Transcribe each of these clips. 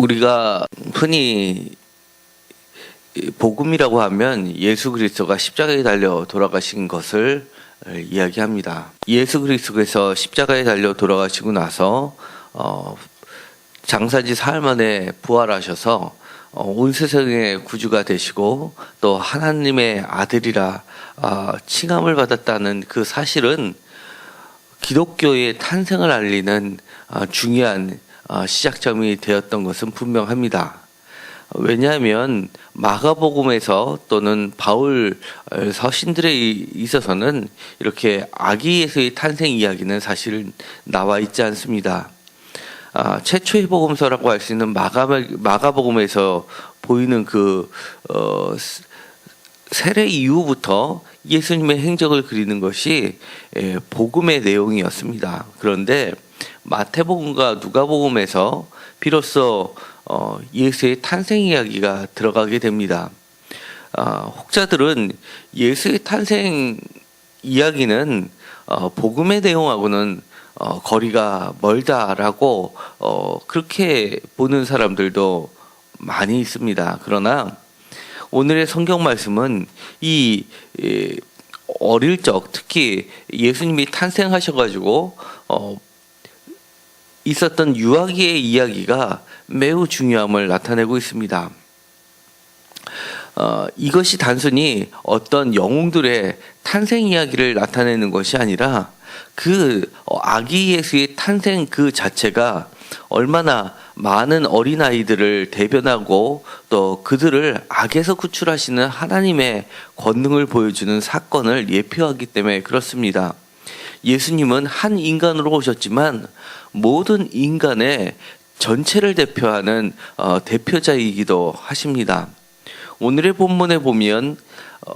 우리가 흔히 복음이라고 하면 예수 그리스도가 십자가에 달려 돌아가신 것을 이야기합니다. 예수 그리스도께서 십자가에 달려 돌아가시고 나서 어, 장사지 사흘 만에 부활하셔서 어, 온 세상의 구주가 되시고 또 하나님의 아들이라 어, 칭함을 받았다는 그 사실은 기독교의 탄생을 알리는 어, 중요한 어, 시작점이 되었던 것은 분명합니다. 왜냐하면 마가복음에서 또는 바울 서신들에 있어서는 이렇게 아기 예수의 탄생 이야기는 사실 나와 있지 않습니다. 아, 최초의 복음서라고 할 수 있는 마가 마가복음에서 보이는 그 어, 세례 이후부터 예수님의 행적을 그리는 것이 예, 복음의 내용이었습니다. 그런데 마태복음과 누가복음에서 비로소 어, 예수의 탄생 이야기가 들어가게 됩니다. 어, 혹자들은 예수의 탄생 이야기는 어, 복음의 내용하고는 어, 거리가 멀다라고 어, 그렇게 보는 사람들도 많이 있습니다. 그러나 오늘의 성경 말씀은 이 예, 어릴 적 특히 예수님이 탄생하셔가지고 어, 있었던 유아기의 이야기가 매우 중요함을 나타내고 있습니다. 어, 이것이 단순히 어떤 영웅들의 탄생 이야기를 나타내는 것이 아니라 그 아기 예수의 탄생 그 자체가 얼마나 많은 어린아이들을 대변하고 또 그들을 악에서 구출하시는 하나님의 권능을 보여주는 사건을 예표하기 때문에 그렇습니다. 예수님은 한 인간으로 오셨지만 모든 인간의 전체를 대표하는 어, 대표자이기도 하십니다. 오늘의 본문에 보면 어,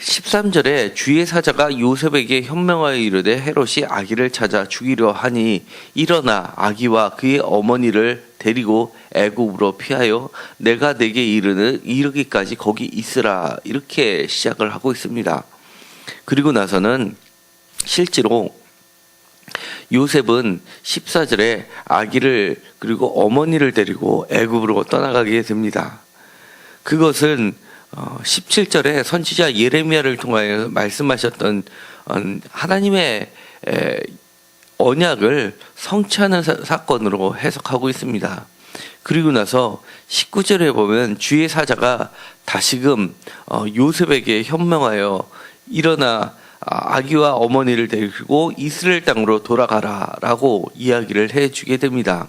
13절에 주의 사자가 요셉에게 현명하여 이르되 헤롯이 아기를 찾아 죽이려 하니 일어나 아기와 그의 어머니를 데리고 애굽으로 피하여 내가 내게 이르는 이르기까지 거기 있으라 이렇게 시작을 하고 있습니다. 그리고 나서는 실제로 요셉은 14절에 아기를 그리고 어머니를 데리고 애굽으로 떠나가게 됩니다. 그것은 17절에 어, 선지자 예레미야를 통하여 말씀하셨던 어, 하나님의 언약을 성취하는 사건으로 해석하고 있습니다. 그리고 나서 19절에 보면 주의 사자가 다시금 어, 요셉에게 현명하여 일어나 아, 아기와 어머니를 데리고 이스라엘 땅으로 돌아가라라고 이야기를 해주게 됩니다.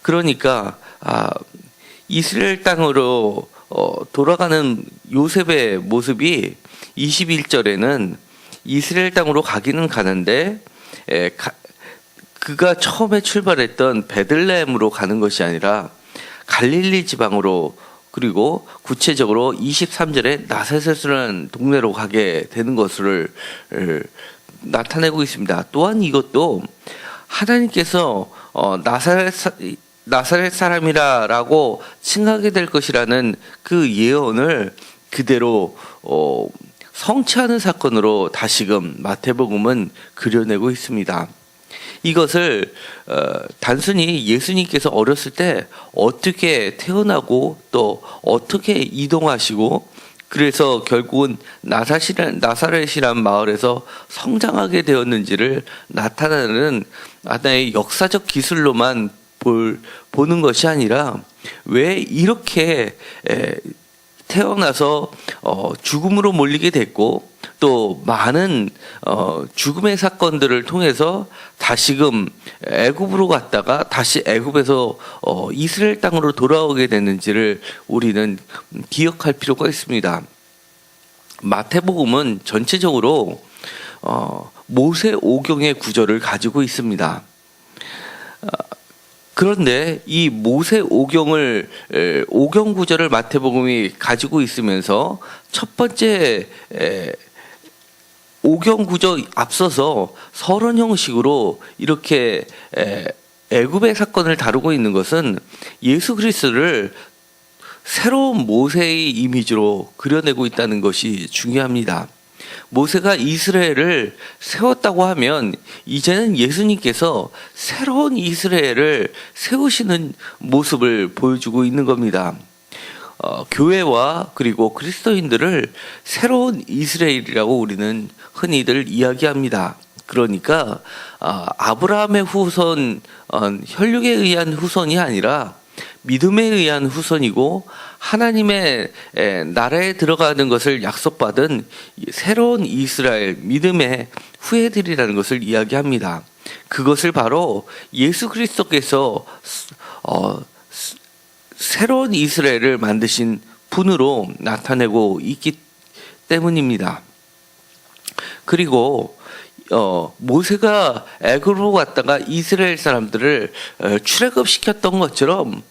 그러니까 아, 이스라엘 땅으로 어, 돌아가는 요셉의 모습이 21절에는 이스라엘 땅으로 가기는 가는데 그가 처음에 출발했던 베들레헴으로 가는 것이 아니라 갈릴리 지방으로 그리고 구체적으로 23절에 나사렛이라는 동네로 가게 되는 것을 나타내고 있습니다. 또한 이것도 하나님께서 어, 나사렛 나사렛 사람이라라고 칭하게 될 것이라는 그 예언을 그대로 어, 성취하는 사건으로 다시금 마태복음은 그려내고 있습니다. 이것을 어, 단순히 예수님께서 어렸을 때 어떻게 태어나고 또 어떻게 이동하시고 그래서 결국은 나사시란, 나사렛이란 마을에서 성장하게 되었는지를 나타내는 하나의 역사적 기술로만 볼, 보는 것이 아니라 왜 이렇게 에, 태어나서 어, 죽음으로 몰리게 됐고 또 많은 어, 죽음의 사건들을 통해서 다시금 애굽으로 갔다가 다시 애굽에서 어, 이스라엘 땅으로 돌아오게 됐는지를 우리는 기억할 필요가 있습니다. 마태복음은 전체적으로 어, 모세 오경의 구절을 가지고 있습니다. 어, 그런데 이 모세 오경을 오경 구절을 마태복음이 가지고 있으면서 첫 번째 오경 구절 앞서서 서론 형식으로 이렇게 애굽의 사건을 다루고 있는 것은 예수 그리스도를 새로운 모세의 이미지로 그려내고 있다는 것이 중요합니다. 모세가 이스라엘을 세웠다고 하면 이제는 예수님께서 새로운 이스라엘을 세우시는 모습을 보여주고 있는 겁니다. 어, 교회와 그리고 그리스도인들을 새로운 이스라엘이라고 우리는 흔히들 이야기합니다. 그러니까 아, 아브라함의 후손 어, 혈육에 의한 후손이 아니라 믿음에 의한 후손이고 하나님의 에, 나라에 들어가는 것을 약속받은 이 새로운 이스라엘 믿음의 후예들이라는 것을 이야기합니다. 그것을 바로 예수 그리스도께서 어, 새로운 이스라엘을 만드신 분으로 나타내고 있기 때문입니다. 그리고 어, 모세가 애굽으로 갔다가 이스라엘 사람들을 어, 출애굽 시켰던 것처럼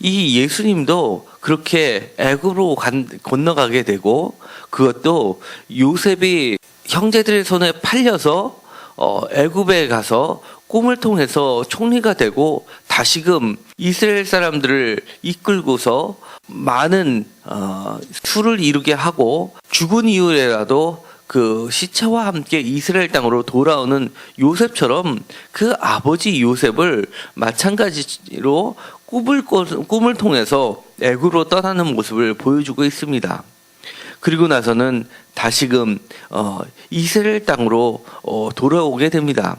이 예수님도 그렇게 애굽으로 간, 건너가게 되고 그것도 요셉이 형제들의 손에 팔려서 어, 애굽에 가서 꿈을 통해서 총리가 되고 다시금 이스라엘 사람들을 이끌고서 많은 어, 수를 이루게 하고 죽은 이후에라도 그 시체와 함께 이스라엘 땅으로 돌아오는 요셉처럼 그 아버지 요셉을 마찬가지로 꿈을 꿔- 꿈을 통해서 애굽으로 떠나는 모습을 보여주고 있습니다. 그리고 나서는 다시금 어, 이스라엘 땅으로 어, 돌아오게 됩니다.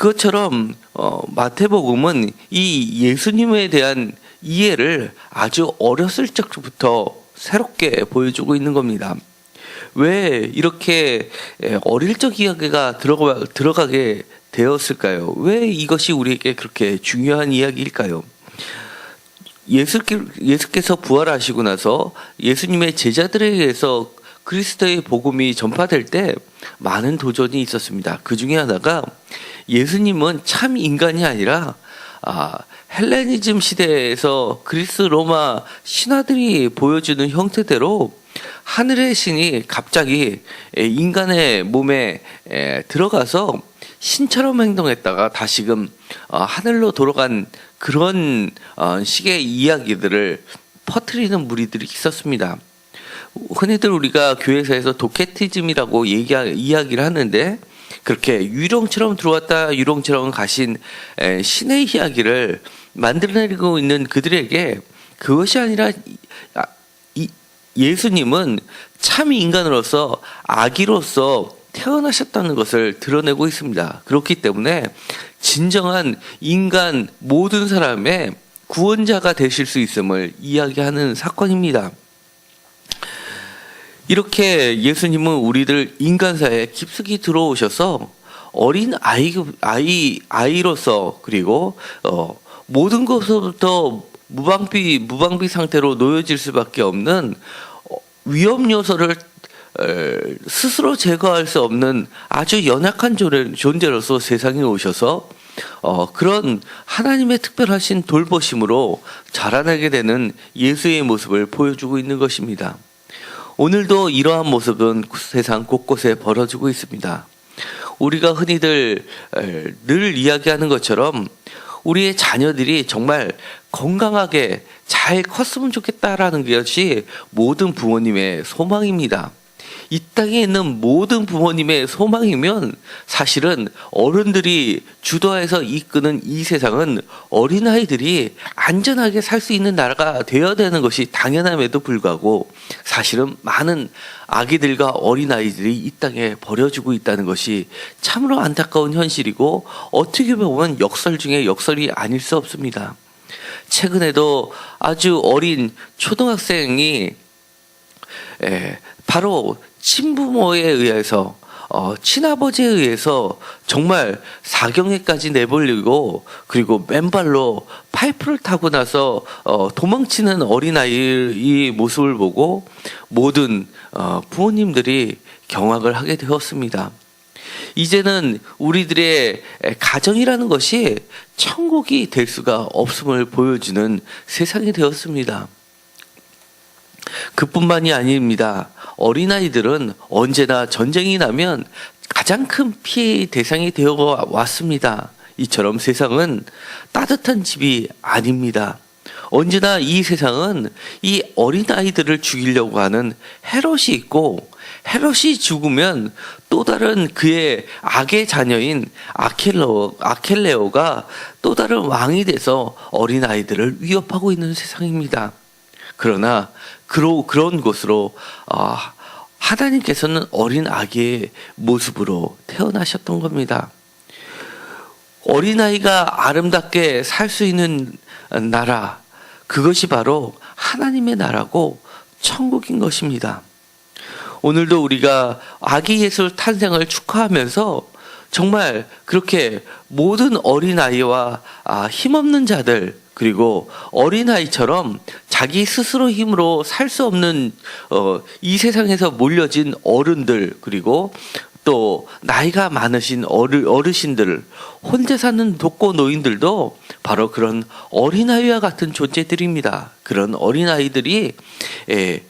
그것처럼 어, 마태복음은 이 예수님에 대한 이해를 아주 어렸을 적부터 새롭게 보여주고 있는 겁니다. 왜 이렇게 에, 어릴 적 이야기가 들어가, 들어가게 되었을까요? 왜 이것이 우리에게 그렇게 중요한 이야기일까요? 예수께, 예수께서 부활하시고 나서 예수님의 제자들에 의해서 그리스도의 복음이 전파될 때 많은 도전이 있었습니다. 그 중에 하나가 예수님은 참 인간이 아니라 아, 헬레니즘 시대에서 그리스 로마 신화들이 보여주는 형태대로 하늘의 신이 갑자기 에, 인간의 몸에 에, 들어가서 신처럼 행동했다가 다시금 어, 하늘로 돌아간 그런 어, 식의 이야기들을 퍼뜨리는 무리들이 있었습니다. 흔히들 우리가 교회에서 도케티즘이라고 얘기 이야기를 하는데 그렇게 유령처럼 들어왔다 유령처럼 가신 에, 신의 이야기를 만들어내고 있는 그들에게 그것이 아니라 이- 아, 이- 예수님은 참 인간으로서 아기로서 태어나셨다는 것을 드러내고 있습니다. 그렇기 때문에 진정한 인간 모든 사람의 구원자가 되실 수 있음을 이야기하는 사건입니다. 이렇게 예수님은 우리들 인간사에 깊숙이 들어오셔서 어린 아이 아이 아이로서 그리고 어, 모든 것부터 무방비 무방비 상태로 놓여질 수밖에 없는 어, 위험 요소를 에, 스스로 제거할 수 없는 아주 연약한 존재- 존재로서 세상에 오셔서 어, 그런 하나님의 특별하신 돌보심으로 자라나게 되는 예수의 모습을 보여주고 있는 것입니다. 오늘도 이러한 모습은 세상 곳곳에 벌어지고 있습니다. 우리가 흔히들 에, 늘 이야기하는 것처럼 우리의 자녀들이 정말 건강하게 잘 컸으면 좋겠다라는 것이 모든 부모님의 소망입니다. 이 땅에 있는 모든 부모님의 소망이면 사실은 어른들이 주도해서 이끄는 이 세상은 어린아이들이 안전하게 살 수 있는 나라가 되어야 되는 것이 당연함에도 불구하고 사실은 많은 아기들과 어린아이들이 이 땅에 버려지고 있다는 것이 참으로 안타까운 현실이고 어떻게 보면 역설 중에 역설이 아닐 수 없습니다. 최근에도 아주 어린 초등학생이 에, 바로 친부모에 의해서 어, 친아버지에 의해서 정말 사경에까지 내몰리고 그리고 맨발로 파이프를 타고 나서 어, 도망치는 어린아이의 모습을 보고 모든 어, 부모님들이 경악을 하게 되었습니다. 이제는 우리들의 가정이라는 것이 천국이 될 수가 없음을 보여주는 세상이 되었습니다. 그뿐만이 아닙니다. 어린아이들은 언제나 전쟁이 나면 가장 큰 피해 대상이 되어 왔습니다. 이처럼 세상은 따뜻한 집이 아닙니다. 언제나 이 세상은 이 어린아이들을 죽이려고 하는 헤롯이 있고 헤롯이 죽으면 또 다른 그의 악의 자녀인 아켈레오, 아켈레오가 또 다른 왕이 돼서 어린아이들을 위협하고 있는 세상입니다. 그러나 그로, 그런 곳으로 아, 하나님께서는 어린 아기의 모습으로 태어나셨던 겁니다. 어린아이가 아름답게 살 수 있는 나라, 그것이 바로 하나님의 나라고 천국인 것입니다. 오늘도 우리가 아기 예술 탄생을 축하하면서 정말 그렇게 모든 어린아이와 아, 힘없는 자들, 그리고 어린아이처럼 자기 스스로 힘으로 살 수 없는 어, 이 세상에서 몰려진 어른들, 그리고 또 나이가 많으신 어르, 어르신들, 혼자 사는 독거 노인들도 바로 그런 어린아이와 같은 존재들입니다. 그런 어린아이들이 예,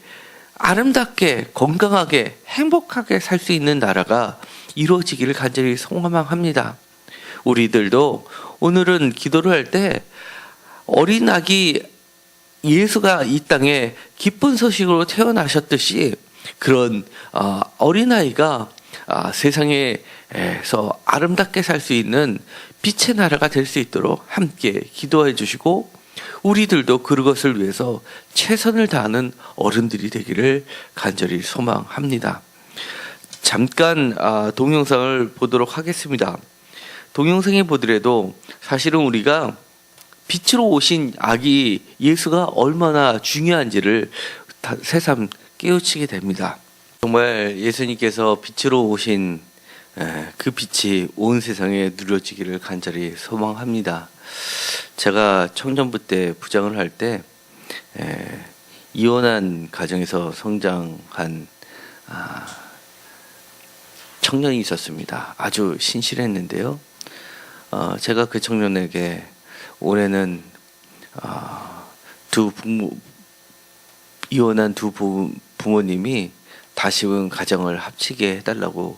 아름답게 건강하게 행복하게 살 수 있는 나라가 이루어지기를 간절히 소망합니다. 우리들도 오늘은 기도를 할때 어린 아기 예수가 이 땅에 기쁜 소식으로 태어나셨듯이 그런 어, 어린 아이가 아, 세상에서 아름답게 살 수 있는 빛의 나라가 될 수 있도록 함께 기도해 주시고 우리들도 그것을 위해서 최선을 다하는 어른들이 되기를 간절히 소망합니다. 잠깐 아, 동영상을 보도록 하겠습니다. 동영상에 보더라도 사실은 우리가 빛으로 오신 아기 예수가 얼마나 중요한지를 다- 새삼 깨우치게 됩니다. 정말 예수님께서 빛으로 오신 에, 그 빛이 온 세상에 누려지기를 간절히 소망합니다. 제가 청년부 때 부장을 할 때 이혼한 가정에서 성장한 아, 청년이 있었습니다. 아주 신실했는데요. 어, 제가 그 청년에게 올해는 어, 두 부모 이혼한 두 부, 부모님이 다시금 가정을 합치게 해달라고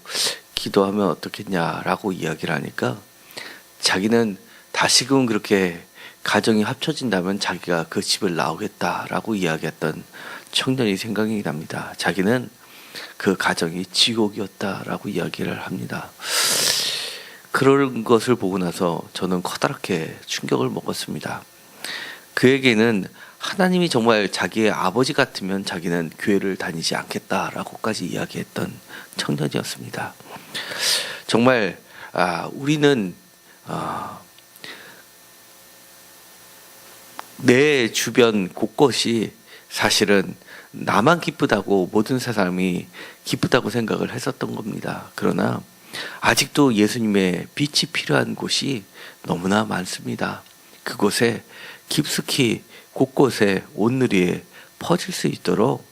기도하면 어떻겠냐라고 이야기를 하니까 자기는 다시금 그렇게 가정이 합쳐진다면 자기가 그 집을 나오겠다라고 이야기했던 청년이 생각이 납니다. 자기는 그 가정이 지옥이었다라고 이야기를 합니다. 그런 것을 보고 나서 저는 커다랗게 충격을 먹었습니다. 그에게는 하나님이 정말 자기의 아버지 같으면 자기는 교회를 다니지 않겠다라고까지 이야기했던 청년이었습니다. 정말 아, 우리는 아, 내 주변 곳곳이 사실은 나만 기쁘다고 모든 사람이 기쁘다고 생각을 했었던 겁니다. 그러나 아직도 예수님의 빛이 필요한 곳이 너무나 많습니다. 그곳에 깊숙이 곳곳에 온누리에 퍼질 수 있도록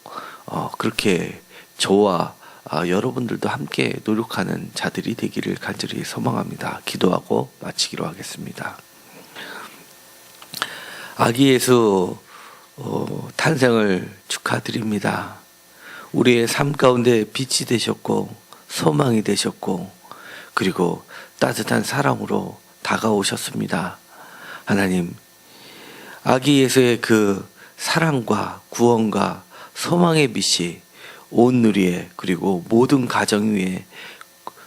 어, 그렇게 저와 아, 여러분들도 함께 노력하는 자들이 되기를 간절히 소망합니다. 기도하고 마치기로 하겠습니다. 아기 예수 어, 탄생을 축하드립니다. 우리의 삶 가운데 빛이 되셨고 소망이 되셨고 그리고 따뜻한 사랑으로 다가오셨습니다. 하나님, 아기 예수의 그 사랑과 구원과 소망의 빛이 온 누리에 그리고 모든 가정 위에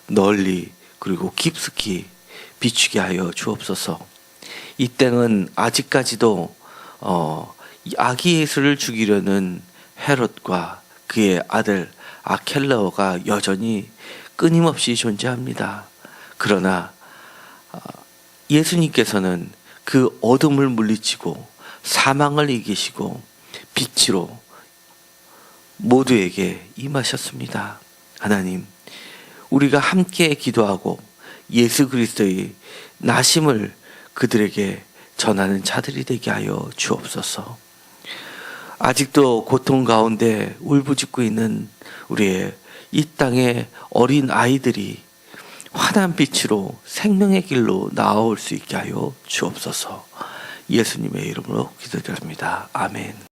널리 그리고 깊숙이 비추게 하여 주옵소서. 이 땅은 아직까지도 어, 이 아기 예수를 죽이려는 헤롯과 그의 아들 아켈레오가 여전히 끊임없이 존재합니다. 그러나 어, 예수님께서는 그 어둠을 물리치고 사망을 이기시고 빛으로 모두에게 임하셨습니다. 하나님, 우리가 함께 기도하고 예수 그리스도의 나심을 그들에게 전하는 자들이 되게 하여 주옵소서. 아직도 고통 가운데 울부짖고 있는 우리의 이 땅의 어린 아이들이 환한 빛으로 생명의 길로 나아올 수 있게 하여 주옵소서. 예수님의 이름으로 기도드립니다. 아멘.